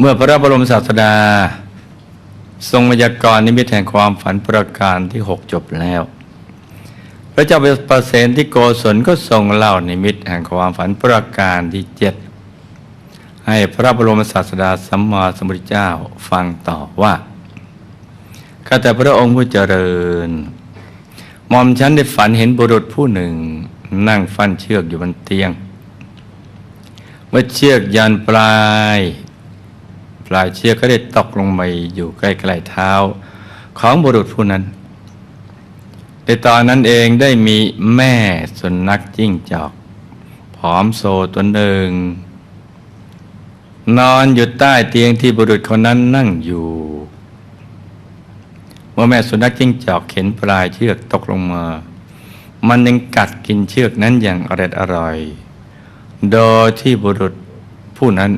เมื่อพระบรมศาสดา ทรงมายากรนิมิตแห่งความฝันประการที่หกจบแล้ว พระเจ้าเปรเสนที่โกศลก็ทรงเล่านิมิตแห่งความฝันประการที่เจ็ดให้พระบรมศาสดาสัมมาสัมพุทธเจ้าฟังต่อว่าข้าแต่พระองค์ผู้เจริญหม่อมฉันได้ฝันเห็นบุรุษผู้หนึ่ง นั่งฟันเชือกอยู่บนเตียง เมื่อเชือกยันปลาย ปลายเชือกก็ได้ตกลงไปอยู่ใกล้ๆเท้า ของบุรุษผู้นั้น ในตอนนั้นเองได้มีแม่สุนัขจิ้งจอก ผอมโซตัวหนึ่ง นอนอยู่ใต้เตียงที่บุรุษคนนั้นนั่งอยู่ เมื่อแม่สุนัขจิ้งจอกเข็นปลายเชือกตกลงมา มันยังกัดกินเชือกนั้นอย่างอร่อยอร่อยโดยที่บุรุษผู้นั้น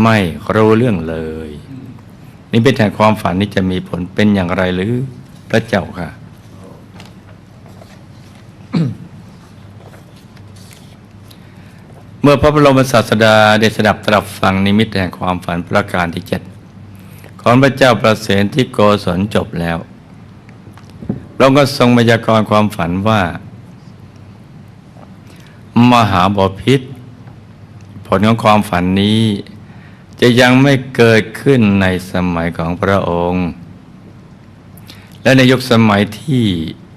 ไม่รู้เรื่องเลยนี่เป็นแห่งความฝันนี้จะมีผลเป็นอย่างไรหรือพระเจ้าค่ะ เมื่อพระบรมศาสดาได้สดับตรับฟังนิมิตแห่งความฝันประการที่เจ็ดของพระเจ้าประเสนที่โกศลจบแล้วพระองค์ก็ทรงพยากรความฝันว่า มหาบพิษผลของความฝันนี้ จะยังไม่เกิดขึ้นในสมัยของพระองค์ และในยุคสมัยที่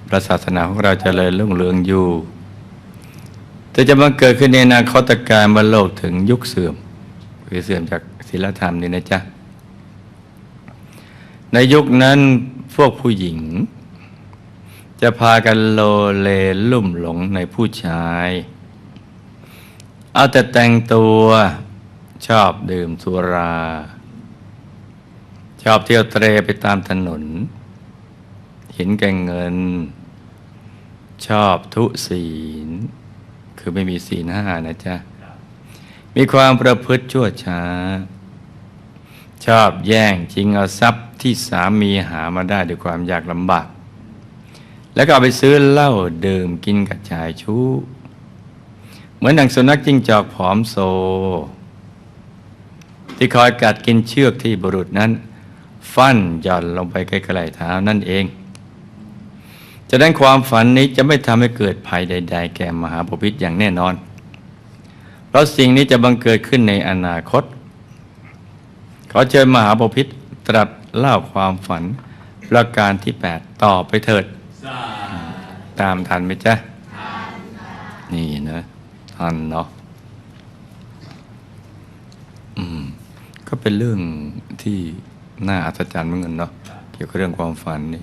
พระศาสนาของเราจเจริญรุ่งเรืองอยู่ แต่จะมาเกิดขึ้นในอนาคตการมื่อโลกถึงยุคเสื่อมคือเสื่อมจากศีลธรรมนี่นะจ๊ะ ในยุคนั้นพวกผู้หญิง จะพากันโลเลลุ่มหลงในผู้ชาย เอาแต่แต่งตัว ชอบดื่มสุรา ชอบเที่ยวเตรไปตามถนน เห็นแก่เงิน ชอบทุศีล คือไม่มีศีลห้านะจ๊ะ มีความประพฤติชั่วช้า ชอบแย่งชิงเอาทรัพย์ที่สามีหามาได้ด้วยความยากลำบาก แล้วก็เอาไปซื้อเหล้าดื่มกินกับชายชู้ เหมือนหนังสุนัขจิ้งจอกผอมโซ ที่คอยกัดกินเชือกที่บุรุษนั้น ฟันหย่อนลงไปใกล้ๆเท้านั่นเองจะนั้นความฝันนี้จะไม่ทำให้เกิดภัยใด ๆ แก่มหาปพิธอย่างแน่นอน เพราะสิ่งนี้จะบังเกิดขึ้นในอนาคต ขอเชิญมหาปพิธตรัสเล่าความฝันประการที่แปดต่อไปเถิด ตามทันไหมจ๊ะ นี่นะ ทันเนาะอืม ก็เป็นเรื่องที่น่าอัศจรรย์เหมือนกันเนาะเกี่ยวกับเรื่องความฝันนี่